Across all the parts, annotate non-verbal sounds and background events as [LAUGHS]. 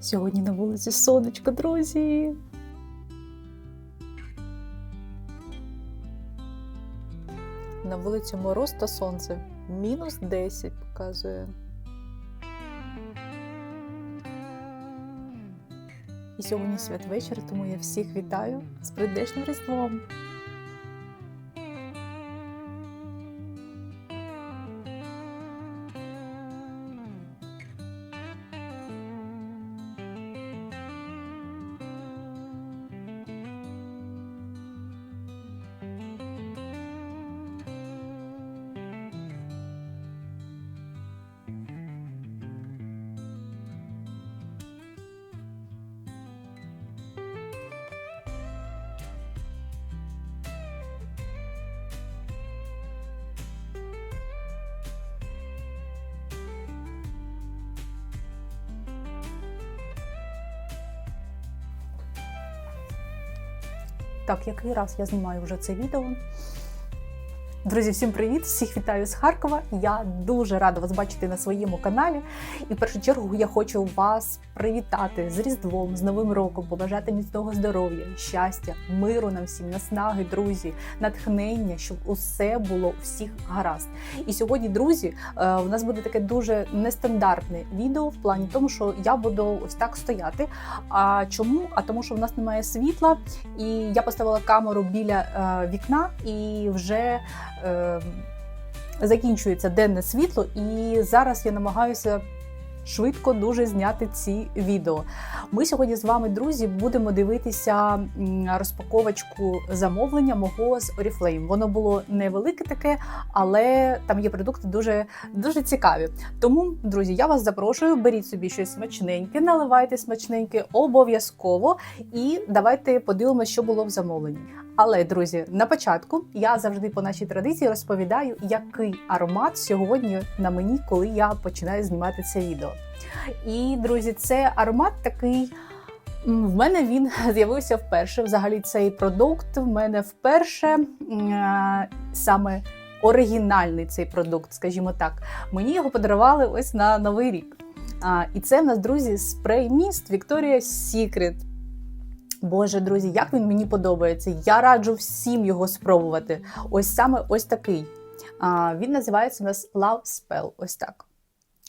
Сьогодні на вулиці сонечко, друзі. На вулиці мороз та сонце. Мінус 10 показує. І сьогодні святвечір, тому я всіх вітаю з прийдешнім Різдвом. Так, який раз я знімаю вже це відео. Друзі, всім привіт! Всіх вітаю з Харкова. Я дуже рада вас бачити на своєму каналі. І в першу чергу я хочу вас привітати з Різдвом, з Новим роком, побажати міцного здоров'я, щастя, миру нам всім, наснаги, друзі, натхнення, щоб усе було всіх гаразд. І сьогодні, друзі, е, у нас буде таке дуже нестандартне відео в плані тому, що я буду ось так стояти. А чому? А тому, що в нас немає світла, і я поставила камеру біля е, вікна і вже е, закінчується денне світло, і зараз я намагаюся швидко дуже зняти ці відео. Ми сьогодні з вами, друзі, будемо дивитися розпаковочку замовлення мого з Oriflame. Воно було невелике таке, але там є продукти дуже, дуже цікаві. Тому, друзі, я вас запрошую, беріть собі щось смачненьке, наливайте смачненьке обов'язково і давайте подивимося, що було в замовленні. Але, друзі, на початку я завжди по нашій традиції розповідаю, який аромат сьогодні на мені, коли я починаю знімати це відео. І, друзі, це аромат такий. В мене він [LAUGHS] з'явився вперше. Взагалі, цей продукт в мене вперше саме оригінальний цей продукт, скажімо так. Мені його подарували ось на новий рік. І це в нас, друзі, спрей міст Victoria's Secret. Боже, друзі, як він мені подобається. Я раджу всім його спробувати. Ось саме ось такий. Він називається у нас Love Spell. Ось так.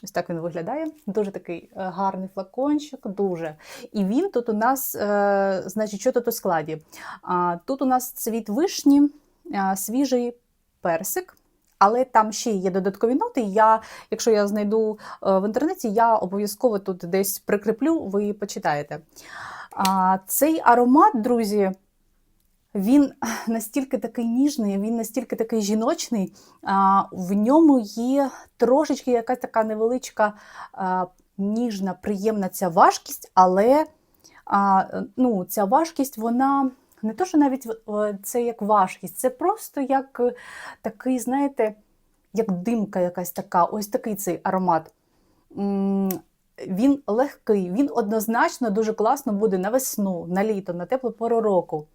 Ось так він виглядає. Дуже такий е, гарний флакончик, дуже. І він тут у нас, е, значить, що тут у складі? Тут у нас цвіт вишні, свіжий персик. Але там ще є додаткові ноти. Я, якщо я знайду е, в інтернеті, я обов'язково тут десь прикріплю, ви почитаєте. Цей аромат, друзі, він [CLEARS THROAT] настільки такий ніжний, він настільки такий жіночний, в ньому є трошечки якась така невеличка ніжна, приємна ця важкість, але ну, ця важкість, вона не то, що навіть це як важкість, це просто як е, такий, знаєте, як димка якась така, ось такий цей аромат. Він легкий, він однозначно дуже класно буде на весну, на літо, на теплу пору року.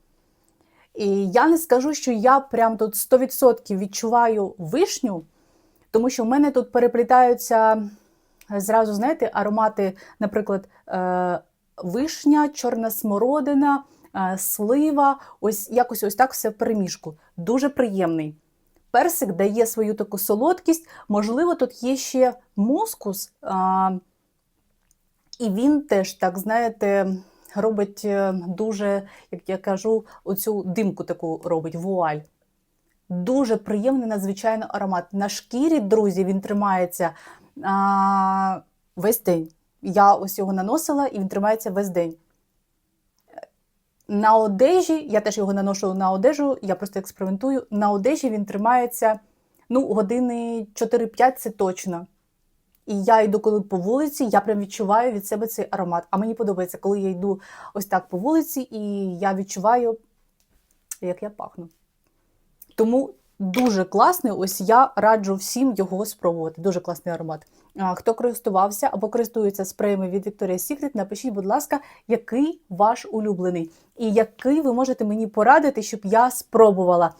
І я не скажу, що я прям тут 100% відчуваю вишню, тому що в мене тут переплітаються зразу, знаєте, аромати, наприклад, е, вишня, чорна смородина, е, слива, ось якось ось так все в переміжку. Дуже приємний. Персик дає свою таку солодкість, можливо, тут є ще мускус, а, і він теж, так, знаєте, робить е, дуже, як я кажу, оцю димку таку робить, вуаль. Дуже приємний, надзвичайно аромат. На шкірі, друзі, він тримається а, весь день. Я ось його наносила і він тримається весь день. На одежі, я теж його наношу на одежу, я просто експериментую. На одежі він тримається ну, години 4-5 це точно. І я йду, коли по вулиці, я прям відчуваю від себе цей аромат. А мені подобається, коли я йду ось так по вулиці, і я відчуваю, як я пахну. Тому дуже класний, ось я раджу всім його спробувати. Дуже класний аромат. Хто користувався або користується спреями від Victoria's Secret, напишіть, будь ласка, який ваш улюблений, і який ви можете мені порадити, щоб я спробувала.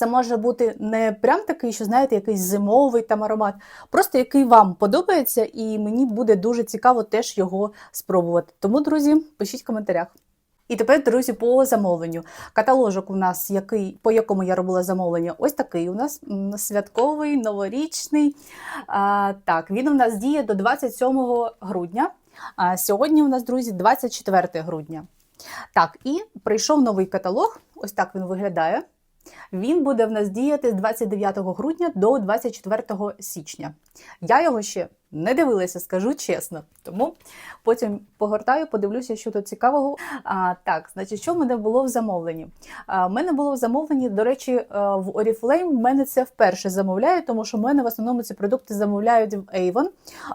Це може бути не прям такий, що знаєте, якийсь зимовий там аромат, просто який вам подобається, і мені буде дуже цікаво теж його спробувати. Тому, друзі, пишіть в коментарях. І тепер, друзі, по замовленню. Каталожок у нас, який, по якому я робила замовлення, ось такий у нас святковий, новорічний. А, так, він у нас діє до 27 грудня. А сьогодні у нас, друзі, 24 грудня. Так, і прийшов новий каталог. Ось так він виглядає. Він буде в нас діяти з 29 грудня до 24 січня. Я його ще не дивилася, скажу чесно. Тому потім погортаю, подивлюся, що тут цікавого. А, Так, значить, що в мене було в замовленні? А, в мене було в замовленні, до речі, е, в Oriflame. В мене це вперше замовляю, тому що в мене в основному ці продукти замовляють в Avon,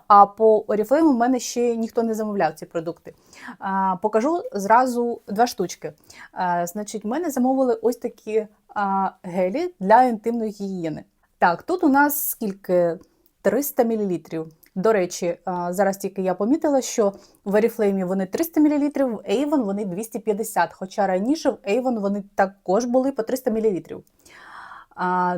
а по Oriflame у мене ще ніхто не замовляв ці продукти. А, Покажу зразу два штучки. А, Значить, в мене замовили ось такі гелі для інтимної гігієни. Так, тут у нас скільки 300 мл. До речі, зараз тільки я помітила, що в Oriflame вони 300 мл, в Avon вони 250 хоча раніше в Avon вони також були по 300 мл.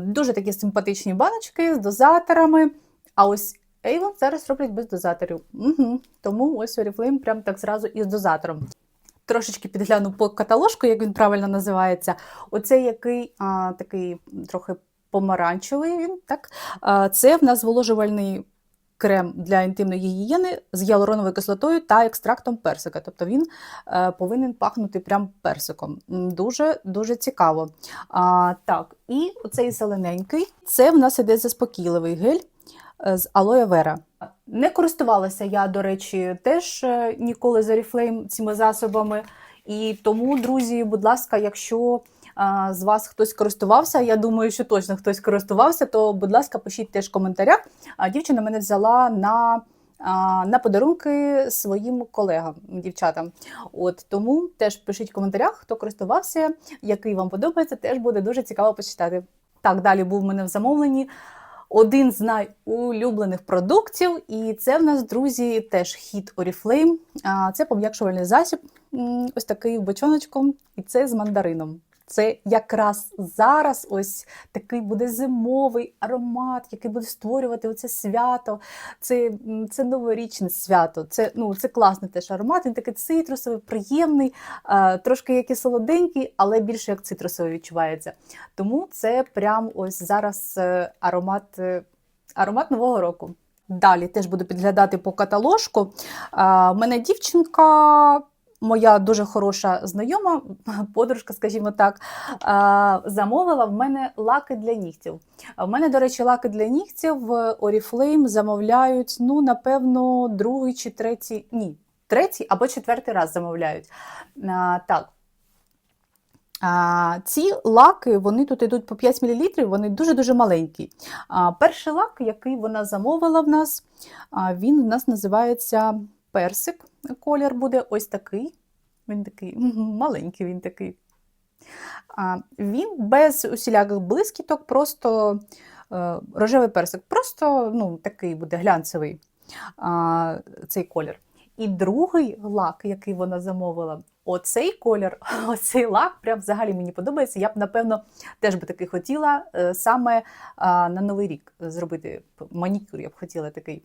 Дуже такі симпатичні баночки з дозаторами. А ось Avon зараз роблять без дозаторів. Угу. Тому ось Oriflame прям так зразу із дозатором. Трошечки підгляну по каталожку, як він правильно називається. Оцей який а, такий трохи помаранчевий він, так? А, це в нас зволожувальний крем для інтимної гігієни з гіалуроновою кислотою та екстрактом персика. Тобто він е, повинен пахнути прям персиком. Дуже дуже цікаво. А, так, і оцей зелененький це в нас іде заспокійливий гель з алоє вера. Не користувалася я, до речі, теж е, ніколи з Oriflame цими засобами. І тому, друзі, будь ласка, якщо з вас хтось користувався, я думаю, що точно хтось користувався, то, будь ласка, пишіть теж в коментарях. Дівчина мене взяла на. На подарунки своїм колегам, дівчатам. От тому теж пишіть в коментарях, хто користувався, який вам подобається, теж буде дуже цікаво почитати. Так, далі був в мене в замовленні один з найулюблених продуктів, і це в нас, друзі, теж хід Oriflame. Це пом'якшувальний засіб, ось такий бочоночком, і це з мандарином. Це якраз зараз ось такий буде зимовий аромат, який буде створювати оце свято. Це, це новорічне свято. Це, ну, це класний теж аромат. Він такий цитрусовий, приємний, трошки як і солоденький, але більше як цитрусовий відчувається. Тому це прям ось зараз е, аромат, е, аромат нового року. Далі теж буду підглядати по каталожку. В мене дівчинка. Моя дуже хороша знайома, подружка, скажімо так, замовила в мене лаки для нігтів. В мене, до речі, лаки для нігтів в Oriflame замовляють, ну, напевно, другий чи третій, ні, третій або четвертий раз замовляють. Так. А, ці лаки вони тут йдуть по 5 мл, вони дуже-дуже маленькі. А, перший лак, який вона замовила в нас, він в нас називається персик. Колір буде ось такий. Він такий [LAUGHS] маленький, він такий. А, він без усіляких блискіток, просто е, рожевий персик, просто ну, такий буде глянцевий а, цей колір. І другий лак, який вона замовила, оцей колір, [LAUGHS] оцей лак, прям взагалі мені подобається. Я б, напевно, теж би таки хотіла е, саме на Новий рік зробити манікюр, я б хотіла такий.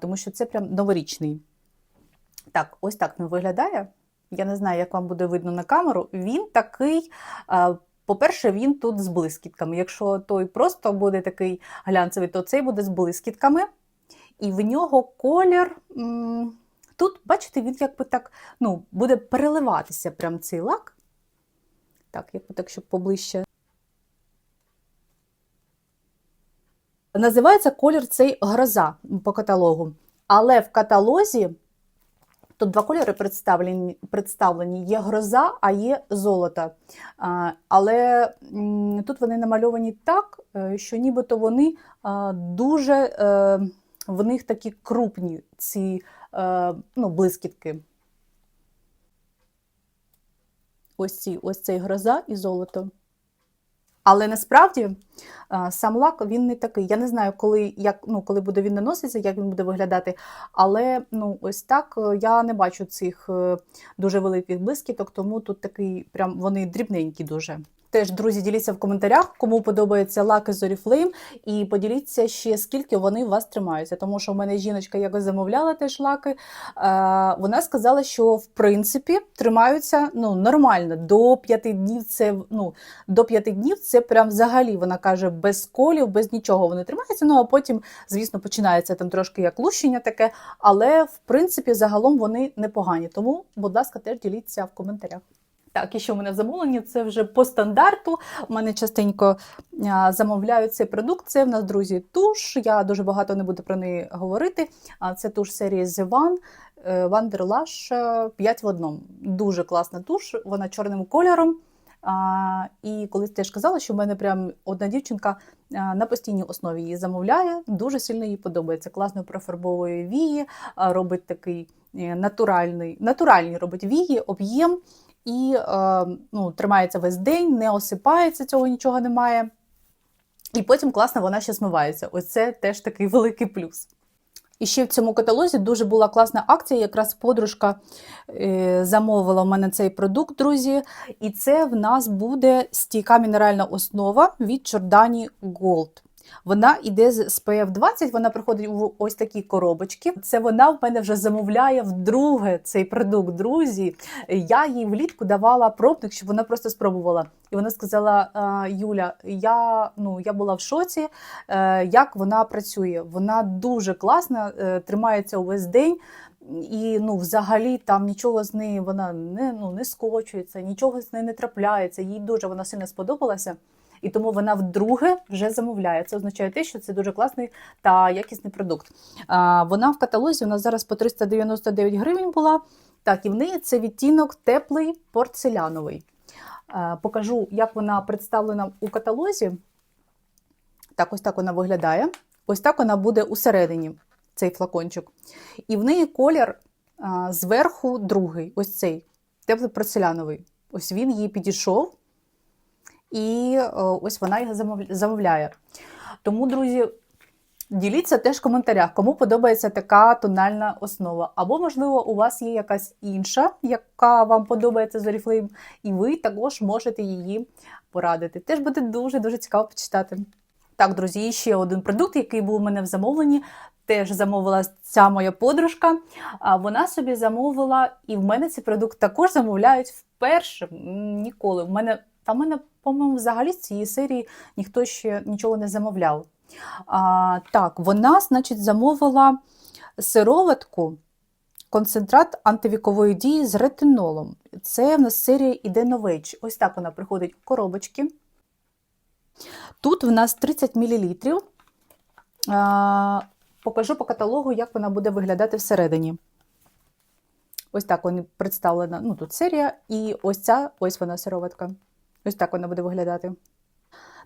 Тому що це прям новорічний. Так, ось так він виглядає. Я не знаю, як вам буде видно на камеру. Він такий. По-перше, він тут з блискітками. Якщо той просто буде такий глянцевий, то цей буде з блискітками. І в нього колір. Тут, бачите, він якби так ну, буде переливатися прям цей лак. Так, якби так, щоб поближче. Називається колір цей гроза по каталогу. Але в каталозі тут два кольори представлені, представлені: є гроза, а є золото. Але тут вони намальовані так, е, що нібито вони дуже е, в них такі крупні ці е, ну, блискітки. Ось, ці, ось цей гроза і золото. Але насправді сам лак він не такий. Я не знаю, коли як, ну, коли буде він наноситися, як він буде виглядати. Але ну, ось так е, я не бачу цих е, дуже великих блискіток, тому тут такий прям вони дрібненькі дуже. Теж, друзі, діліться в коментарях, кому подобається лаки з Oriflame, і поділіться ще, скільки вони у вас тримаються. Тому що в мене жіночка якось замовляла теж лаки. Е, вона сказала, що в принципі тримаються ну, нормально. До 5 днів це ну, до 5 днів це прям взагалі вона каже без колів, без нічого вони тримаються. Ну а потім, звісно, починається там трошки як лущення таке, але в принципі загалом вони непогані. Тому, будь ласка, теж діліться в коментарях. Так, і що в мене в замовленні, це вже по стандарту. У мене частенько замовляють цей продукт. Це в нас, друзі, туш. Я дуже багато не буду про неї говорити. А це туш серії One е, 5 в одному. Дуже класна туш, вона чорним кольором. А, І колись теж казала, що в мене прям одна дівчинка на постійній основі її замовляє. Дуже сильно їй подобається. Класно профарбовує вії, робить такий е, натуральний, натуральний робить вії, об'єм і е, ну, тримається весь день, не осипається, цього нічого немає. І потім класно вона ще змивається. Ось це теж такий [LAUGHS] великий плюс. І ще в цьому каталозі дуже була класна акція. Якраз подружка е, замовила в мене цей продукт, друзі. І це в нас буде стійка мінеральна основа від Чордані Gold. Вона йде з SPF 20, вона приходить в ось такі коробочки. Це вона в мене вже замовляє вдруге цей продукт, друзі. Я їй влітку давала пробник, щоб вона просто спробувала. І вона сказала: Юля, я ну я була в шоці, е, як вона працює. Вона дуже класна, е, тримається увесь день. І ну, взагалі там нічого з нею вона не ну, не скочується, нічого з нею не трапляється. Їй дуже вона сильно сподобалася і тому вона вдруге вже замовляє. Це означає те, що це дуже класний та якісний продукт. Вона в каталозі у нас зараз по 399 гривень була. Так, і в неї це відтінок теплий порцеляновий. Покажу, як вона представлена у каталозі. Так, ось так вона виглядає. Ось так вона буде усередині, цей флакончик. І в неї колір а, зверху другий, ось цей теплий порцеляновий. Ось він їй підійшов і е, ось вона їх замовляє. Тому, друзі, діліться теж в коментарях, кому подобається така тональна основа. Або, можливо, у вас є якась інша, яка вам подобається з Oriflame, і ви також можете її порадити. Теж буде дуже-дуже цікаво почитати. Так, друзі, ще один продукт, який був у мене в замовленні. Теж замовила ця моя подружка. Вона собі замовила, і в мене цей продукт також замовляють вперше. Ніколи. В мене, Та в мене по-моєму, взагалі з цієї серії ніхто ще нічого не замовляв. А, Так, вона, значить, замовила сироватку, концентрат антивікової дії з ретинолом. Це в нас серія іде нович. Ось так вона приходить в коробочки. Тут в нас 30 мл. А, Покажу по каталогу, як вона буде виглядати всередині. Ось так вона представлена. Ну, тут серія, і ось ця ось вона сироватка. Ось так вона буде виглядати.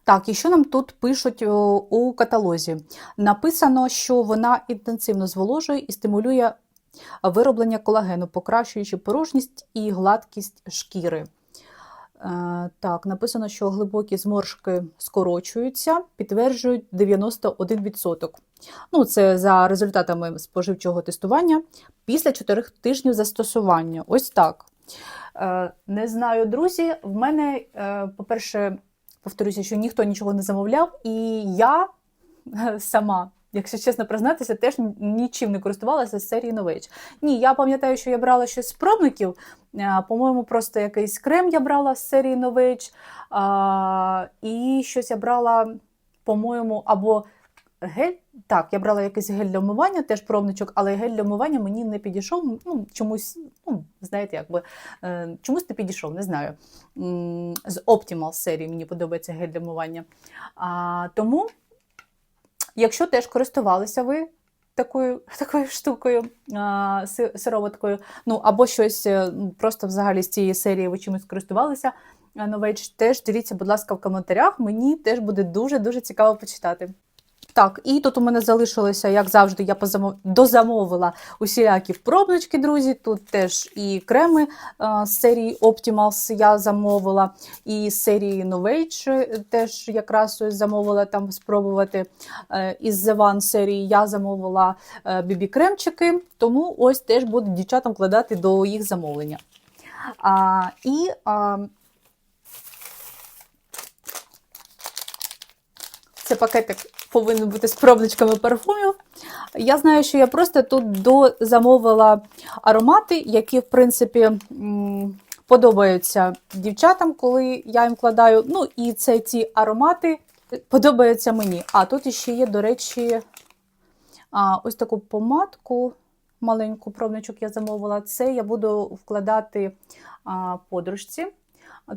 Так, і що нам тут пишуть у каталозі? Написано, що вона інтенсивно зволожує і стимулює вироблення колагену, покращуючи порожність і гладкість шкіри. Е, так, написано, що глибокі зморшки скорочуються, підтверджують 91%. Ну, Це за результатами споживчого тестування після 4 тижнів застосування. Ось так. Е, не знаю, друзі. В мене, е, по-перше, повторюся, що ніхто нічого не замовляв, і я е, сама. Якщо чесно признатися, теж нічим не користувалася з серії нович. Ні, я пам'ятаю, що я брала щось з пробників. По-моєму, просто якийсь крем я брала з серії нович. І щось я брала, по-моєму, або гель. Так, я брала якийсь гель для вмивання, теж пробничок, але гель для вмивання мені не підійшов. Ну, чомусь, ну, знаєте, якби е, чомусь не підійшов, не знаю. З Optimal серії мені подобається гель для вмивання. А, Тому, якщо теж користувалися ви такою [LAUGHS] такою штукою, а, сироваткою, ну або щось е, просто взагалі з цієї серії ви чимось користувалися. Новеч, теж діліться, будь ласка, в коментарях. Мені теж буде дуже-дуже цікаво почитати. Так, і тут у мене залишилося, як завжди, я дозамовила усілякі пробнички, друзі. Тут теж і креми з серії Optimals я замовила, і з серії Novage теж якраз замовила там спробувати. Е, із The One серії я замовила бібі-кремчики, тому ось теж буду дівчатам вкладати до їх замовлення. А, І а, Це пакетик повинен бути з пробничками парфумів. Я знаю, що я просто тут дозамовила аромати, які, в принципі, подобаються дівчатам, коли я їм вкладаю. Ну, і це ті аромати подобаються мені. А тут іще є, до речі, ось таку помадку. Маленьку пробничок я замовила. Це я буду вкладати а, подружці.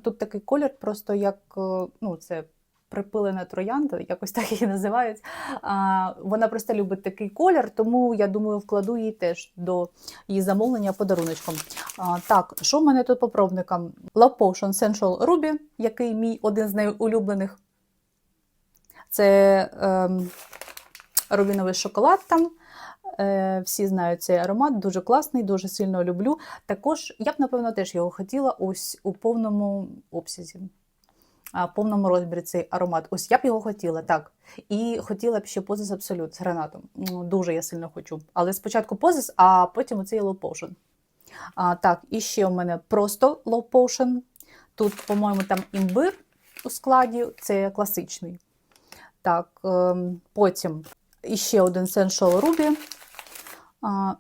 Тут такий колір, просто як е, ну, це припилена троянда, якось так її називають. А, Вона просто любить такий колір, тому я думаю, вкладу її теж до її замовлення подаруночком. А, Так, що в мене тут по пробникам? Love Potion Sensual Ruby, який мій один з найулюблених. Це ем, рубіновий шоколад там. Е, Всі знають цей аромат, дуже класний, дуже сильно люблю. Також я б, напевно, теж його хотіла ось у повному обсязі, повному розмірі цей аромат. Ось я б його хотіла, так. І хотіла б ще Позис Абсолют з гранатом. Ну, Дуже я сильно хочу. Але спочатку Позис, а потім оцей Low Potion. А, Так, і ще у мене просто Low Potion. Тут, по-моєму, там імбир у складі, це класичний. Так, ем, потім іще один Sensual Ruby.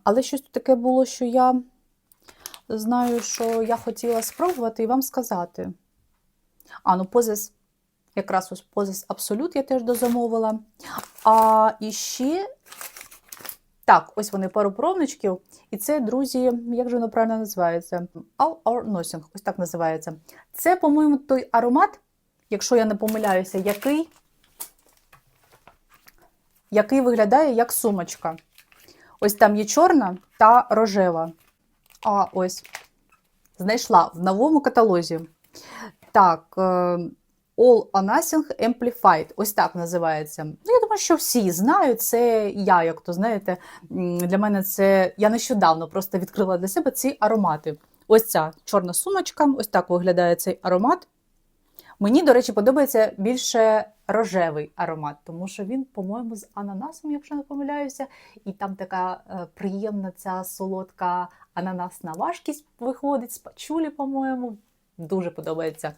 Але щось тут таке було, що я знаю, що я хотіла спробувати і вам сказати. А, ну, позис, якраз ось позис Абсолют я теж дозамовила. А іще, так, ось вони пару пробничків. І це, друзі, як же воно правильно називається? All or Nothing, ось так називається. Це, по-моєму, той аромат, якщо я не помиляюся, який, який виглядає як сумочка. Ось там є чорна та рожева. А, ось. Знайшла в новому каталозі. Так, е, All or Nothing Amplified. Ось так називається. Ну, я думаю, що всі знають. Це я, як то знаєте, для мене це. Я нещодавно просто відкрила для себе ці аромати. Ось ця чорна сумочка, ось так виглядає цей аромат. Мені, до речі, подобається більше рожевий аромат, тому що він, по-моєму, з ананасом, якщо не помиляюся, і там така е, приємна ця солодка ананасна важкість виходить з пачулі, по-моєму. Дуже подобається.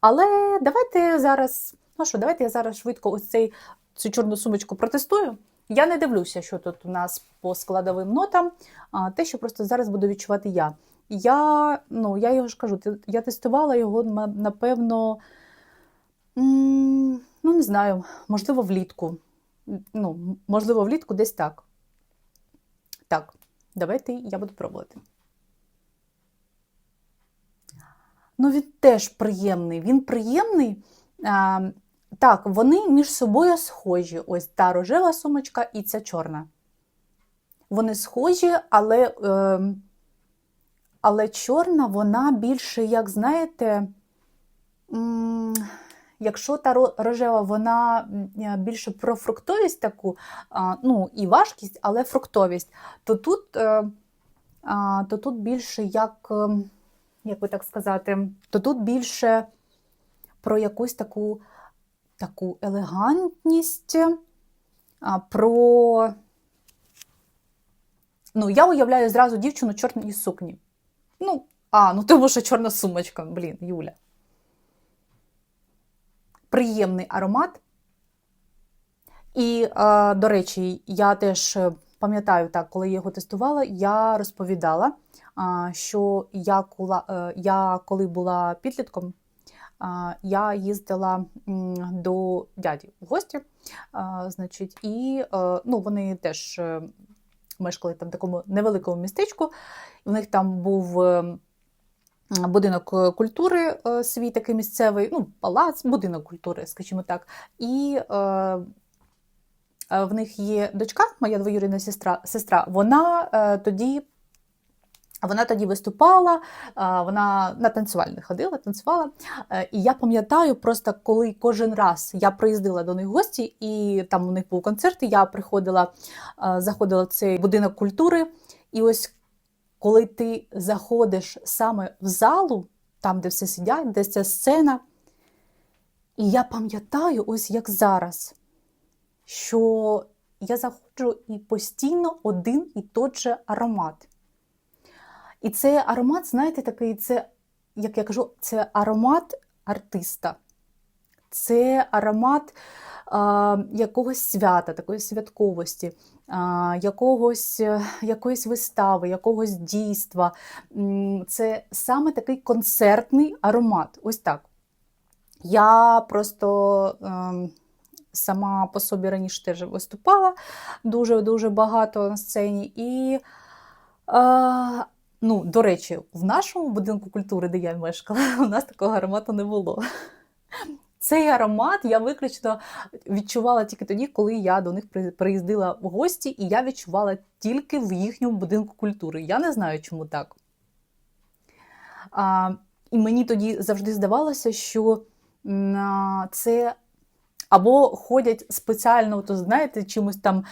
Але давайте зараз, ну що, давайте я зараз швидко ось цей, цю чорну сумочку протестую. Я не дивлюся, що тут у нас по складовим нотам, а те, що просто зараз буду відчувати я. Я, ну, я його ж кажу, я тестувала його, напевно, ну, не знаю, можливо, влітку. Ну, можливо, влітку десь так. Так, давайте я буду пробувати. Ну, він теж приємний. Він приємний. А, так, вони між собою схожі. Ось та рожева сумочка і ця чорна. Вони схожі, але, е, але чорна, вона більше, як знаєте, якщо та рожева, вона більше про фруктовість таку, ну, і важкість, але фруктовість, то тут, е, то тут більше як. Як би так сказати, то тут більше про якусь таку, таку елегантність, про. Ну, я уявляю зразу дівчину в чорній сукні. Ну, а, ну тому що чорна сумочка, блін, Юля. Приємний аромат. І, до речі, я теж пам'ятаю так, коли я його тестувала, я розповідала, що е, я коли була підлітком, я їздила до дяді в гості, значить, і е, ну, вони теж е, мешкали там в такому невеликому містечку. В них там був будинок культури свій такий місцевий, ну, палац, будинок культури, скажімо так. І в них є дочка, моя двоюрідна сестра, сестра вона е, тоді. Вона тоді виступала, е, вона на танцювальне ходила, танцювала. Е, І я пам'ятаю, просто коли кожен раз я приїздила до них в гості, і там у них був концерт, і я приходила, е, заходила в цей будинок культури. І ось коли ти заходиш саме в залу, там, де все сидять, де ця сцена, і я пам'ятаю, ось як зараз, що я заходжу і постійно один і той же аромат. І цей аромат, знаєте, такий, це, як я кажу, це аромат артиста. це аромат а, якогось свята, такої святковості, а, якогось, е, якоїсь вистави, якогось дійства. Це саме такий концертний аромат. Ось так. Я просто ем, сама по собі раніше теж виступала дуже-дуже багато на сцені. І, е, ну, до речі, в нашому будинку культури, де я мешкала, [LAUGHS] у нас такого аромату не було. Цей аромат я виключно відчувала тільки тоді, коли я до них приїздила в гості, і я відчувала тільки в їхньому будинку культури. Я не знаю, чому так. А, і мені тоді завжди здавалося, що це або ходять спеціально, то знаєте, чимось там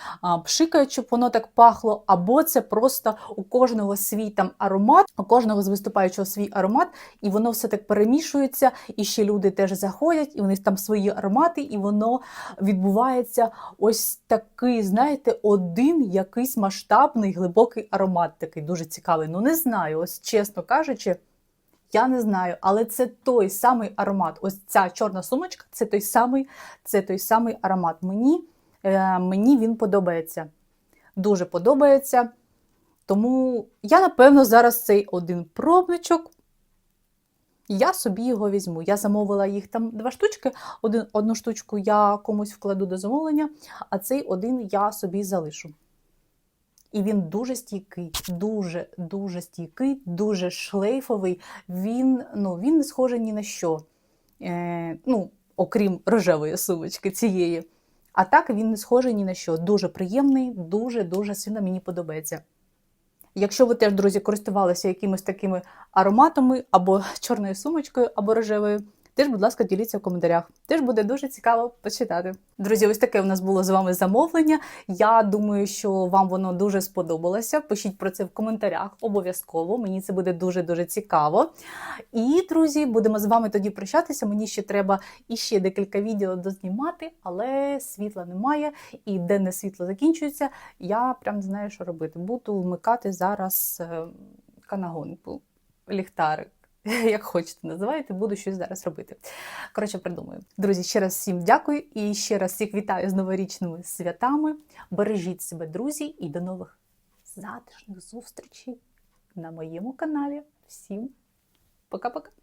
пшикають, щоб воно так пахло, або це просто у кожного свій там аромат, у кожного з виступаючого свій аромат, і воно все так перемішується, і ще люди теж заходять, і них там свої аромати, і воно відбувається ось такий, знаєте, один якийсь масштабний глибокий аромат, такий дуже цікавий. Ну не знаю, ось чесно кажучи. Я не знаю, але це той самий аромат. Ось ця чорна сумочка це той самий, це той самий аромат. Мені, е, мені він подобається. Дуже подобається. Тому я, напевно, зараз цей один пробничок. Я собі його візьму. Я замовила їх там два штучки. Один, одну штучку я комусь вкладу до замовлення, а цей один я собі залишу. І він дуже стійкий, дуже дуже стійкий, дуже шлейфовий. Він ну, він не схожий ні на що. Е, ну, окрім рожевої сумочки цієї. А так він не схожий ні на що. Дуже приємний, дуже-дуже сильно мені подобається. Якщо ви теж, друзі, користувалися якимись такими ароматами, або чорною сумочкою, або рожевою, теж, будь ласка, діліться в коментарях. Теж буде дуже цікаво почитати. Друзі, ось таке у нас було з вами замовлення. Я думаю, що вам воно дуже сподобалося. Пишіть про це в коментарях обов'язково. Мені це буде дуже-дуже цікаво. І, друзі, будемо з вами тоді прощатися. Мені ще треба іще декілька відео дознімати, але світла немає, і денне світло закінчується. Я прям не знаю, що робити. Буду вмикати зараз е, канагонку, ліхтарик. [LAUGHS] Як хочете називайте, буду щось зараз робити. Коротше, придумаю. Друзі, ще раз всім дякую і ще раз всіх вітаю з новорічними святами. Бережіть себе, друзі, і до нових затишних зустрічей на моєму каналі. Всім пока-пока!